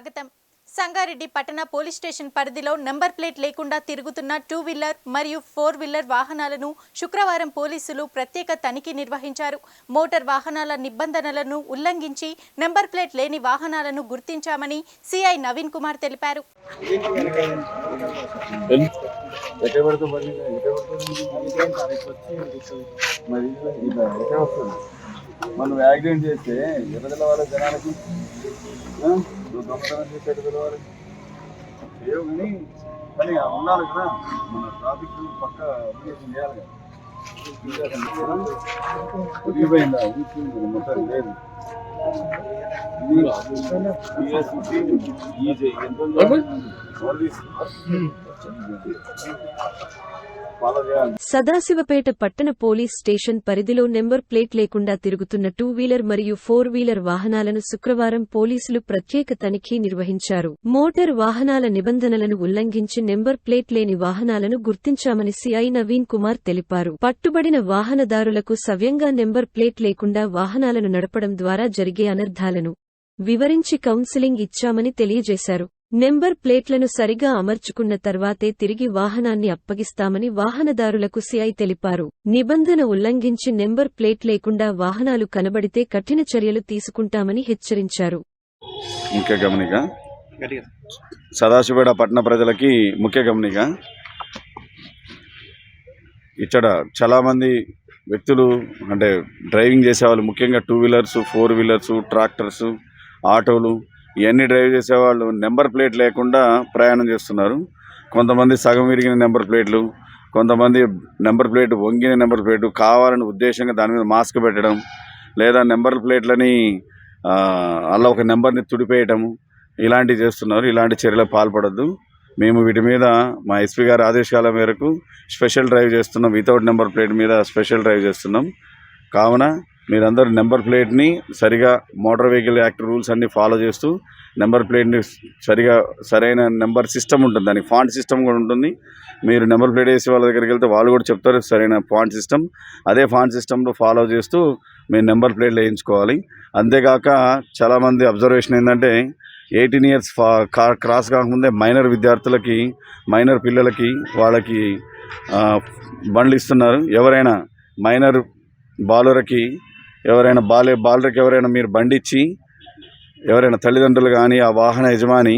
స్వాగతం. సంగారెడ్డి పట్టణ police station పరిధిలో నంబర్ ప్లేట్ లేకుండా తిరుగుతున్న టూ వీలర్ మరియు ఫోర్ వీలర్ వాహనాలను శుక్రవారం పోలీసులు ప్రత్యేక తనిఖీ నిర్వహించారు. మోటార్ వాహనాల నిబంధనలను ఉల్లంఘించి నంబర్ ప్లేట్ లేని వాహనాలను గుర్తించామని సిఐ నవీన్ కుమార్ తెలిపారు. మనం యాక్సిడెంట్ చేస్తే ఎక్కడ వాళ్ళ జనాలకి దొంగతనం చేస్తే ఎక్కడ తెలవాలి కానీ కానీ ఉండాలి కదా మన ట్రాఫిక్ పక్క అప్లికేషన్ చేయాలి కదా ఉరిగిపోయిందా మొత్తం లేదు చేయాలి సదాశివపేట పట్టణ పోలీస్ స్టేషన్ పరిధిలో నెంబర్ ప్లేట్ లేకుండా తిరుగుతున్న టూ వీలర్ మరియు ఫోర్ వీలర్ వాహనాలను శుక్రవారం పోలీసులు ప్రత్యేక తనిఖీ నిర్వహించారు. మోటార్ వాహనాల నిబంధనలను ఉల్లంఘించి నెంబర్ ప్లేట్ లేని వాహనాలను గుర్తించామని సిఐ నవీన్ కుమార్ తెలిపారు. పట్టుబడిన వాహనదారులకు సవ్యంగా నెంబర్ ప్లేట్ లేకుండా వాహనాలను నడపడం ద్వారా జరిగే అనర్థాలను వివరించి కౌన్సిలింగ్ ఇచ్చామని తెలియజేశారు. నెంబర్ ప్లేట్లను సరిగా అమర్చుకున్న తర్వాతే తిరిగి వాహనాన్ని అప్పగిస్తామని వాహనదారులకు సిఐ తెలిపారు. నిబంధన ఉల్లంఘించి నెంబర్ ప్లేట్ లేకుండా వాహనాలు కనబడితే కఠిన చర్యలు తీసుకుంటామని హెచ్చరించారు. ముఖ్య గమనిక? సదాశివపేట పట్టణ ప్రజలకి ముఖ్య గమనిక? ఇక్కడ చాలామంది వ్యక్తులు అంటే డ్రైవింగ్ చేసేవాళ్ళు ముఖ్యంగా two wheelers four wheelers tractors ఆటోలు ఇవన్నీ డ్రైవ్ చేసేవాళ్ళు నెంబర్ ప్లేట్ లేకుండా ప్రయాణం చేస్తున్నారు. కొంతమంది సగం విరిగిన నెంబర్ ప్లేట్లు కొంతమంది నెంబర్ ప్లేట్ వంగిన నెంబర్ ప్లేట్ కావాలని ఉద్దేశంగా దాని మీద మాస్క్ పెట్టడం లేదా నెంబర్ ప్లేట్లని అలా ఒక నెంబర్ని తుడిపేయటము ఇలాంటివి చేస్తున్నారు. ఇలాంటి చర్యలకు పాల్పడద్దు. మేము వీటి మీద మా ఎస్పీ గారి ఆదేశాల మేరకు స్పెషల్ డ్రైవ్ చేస్తున్నాం. వితౌట్ నెంబర్ ప్లేట్ మీద స్పెషల్ డ్రైవ్ చేస్తున్నాం. కావున మీరందరూ నెంబర్ ప్లేట్ని సరిగా మోటార్ వెహికల్ యాక్ట్ రూల్స్ అన్నీ ఫాలో చేస్తూ నెంబర్ ప్లేట్ని సరిగా సరైన నెంబర్ సిస్టమ్ ఉంటుంది. దానికి ఫాంట్ సిస్టమ్ కూడా ఉంటుంది. మీరు నెంబర్ ప్లేట్ వేసే వాళ్ళ దగ్గరికి వెళ్తే వాళ్ళు కూడా చెప్తారు సరైన ఫాంట్ సిస్టమ్. అదే ఫాంట్ సిస్టంలో ఫాలో చేస్తూ మీరు నెంబర్ ప్లేట్లు వేయించుకోవాలి. అంతేకాక చాలామంది అబ్జర్వేషన్ ఏంటంటే ఎయిటీన్ ఇయర్స్ కా- క్రాస్ కాకముందే మైనర్ విద్యార్థులకి మైనర్ పిల్లలకి వాళ్ళకి బండ్లు ఇస్తున్నారు. ఎవరైనా మైనర్ బాలురకి ఎవరైనా బాలే బాలరికి ఎవరైనా మీరు బండి ఇచ్చి ఎవరైనా తల్లిదండ్రులు కానీ ఆ వాహన యజమాని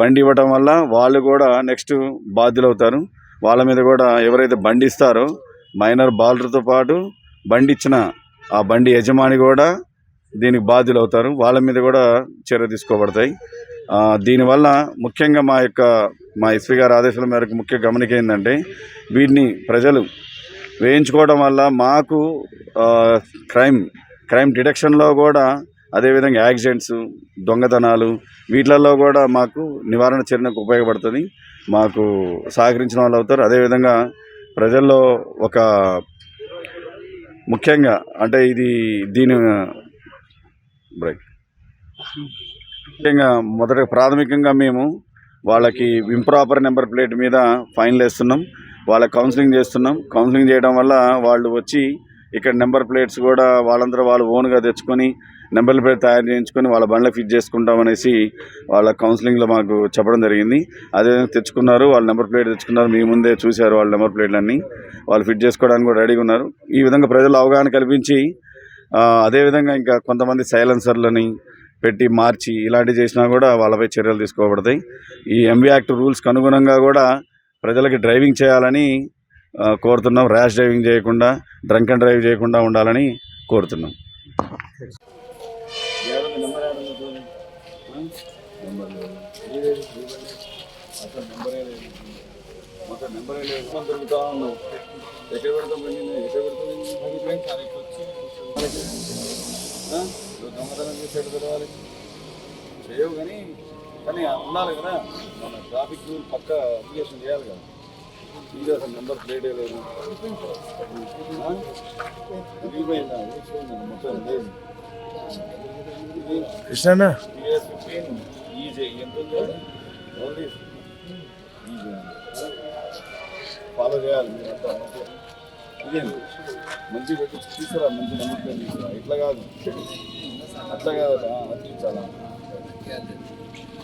బండి ఇవ్వటం వల్ల వాళ్ళు కూడా నెక్స్ట్ బాధ్యులు అవుతారు వాళ్ళ మీద కూడా ఎవరైతే బండి ఇస్తారో మైనర్ బాలర్తో పాటు బండి ఇచ్చిన ఆ బండి యజమాని కూడా దీనికి బాధ్యులు అవుతారు వాళ్ళ మీద కూడా చర్య తీసుకోబడతాయి. దీనివల్ల ముఖ్యంగా మా యొక్క మా ఎస్పీ గారి ఆదేశాల మేరకు ముఖ్య గమనిక ఏంటంటే వీటిని ప్రజలు వేయించుకోవడం వల్ల మాకు క్రైమ్ క్రైమ్ డిటెక్షన్లో కూడా అదేవిధంగా యాక్సిడెంట్స్ దొంగతనాలు వీటిలలో కూడా మాకు నివారణ చర్యకు ఉపయోగపడుతుంది. మాకు సహకరించిన వాళ్ళు అవుతారు. అదేవిధంగా ప్రజల్లో ఒక ముఖ్యంగా అంటే ఇది దీని బ్రేక్. ముఖ్యంగా మొదట ప్రాథమికంగా మేము వాళ్ళకి ఇంప్రాపర్ నెంబర్ ప్లేట్ మీద ఫైన్లు వేస్తున్నాం. వాళ్ళకి కౌన్సిలింగ్ చేస్తున్నాం. కౌన్సిలింగ్ చేయడం వల్ల వాళ్ళు వచ్చి ఇక్కడ నెంబర్ ప్లేట్స్ కూడా వాళ్ళందరూ వాళ్ళు ఓన్గా తెచ్చుకొని నెంబర్ ప్లేట్ తయారు చేయించుకొని వాళ్ళ బండ్లు ఫిట్ చేసుకుంటాం అనేసి వాళ్ళ కౌన్సిలింగ్లో మాకు చెప్పడం జరిగింది. అదేవిధంగా తెచ్చుకున్నారు వాళ్ళ నెంబర్ ప్లేట్ తెచ్చుకున్నారు. మీ ముందే చూశారు వాళ్ళ నెంబర్ ప్లేట్లన్నీ వాళ్ళు ఫిట్ చేసుకోవడానికి కూడా రెడీగా ఉన్నారు. ఈ విధంగా ప్రజలు అవగాహన కల్పించి అదేవిధంగా ఇంకా కొంతమంది సైలెన్సర్లని పెట్టి మార్చి ఇలాంటివి చేసినా కూడా వాళ్ళపై చర్యలు తీసుకోబడతాయి. ఈ ఎంబీ యాక్ట్ రూల్స్కి అనుగుణంగా కూడా ప్రజలకి డ్రైవింగ్ చేయాలని కోరుతున్నాం. ర్యాష్ డ్రైవింగ్ చేయకుండా డ్రంక్ అండ్ డ్రైవ్ చేయకుండా ఉండాలని కోరుతున్నాం. దొంగతనం తెలవాలి చేయవు కానీ కానీ ఉండాలి కదా. మన ట్రాఫిక్ రూల్ పక్క అప్లికేషన్ చేయాలి కదా. ఇది అసలు నెంబర్ ప్లేట్ లేదు? విరిగిపోయిందా? మొత్తం లేదు కృష్ణ ఫిఫ్టీన్ ఈజీ ఎంత? ఓన్లీ ఈజీ ఫాలో చేయాలి. ఇదేంటి మంచి పెట్టి తీసుకురా. మంచి ప్లేట్ తీసుకురా. ఇట్లా కాదు. అట్లా కాదు. అట్లా విద్యార్థి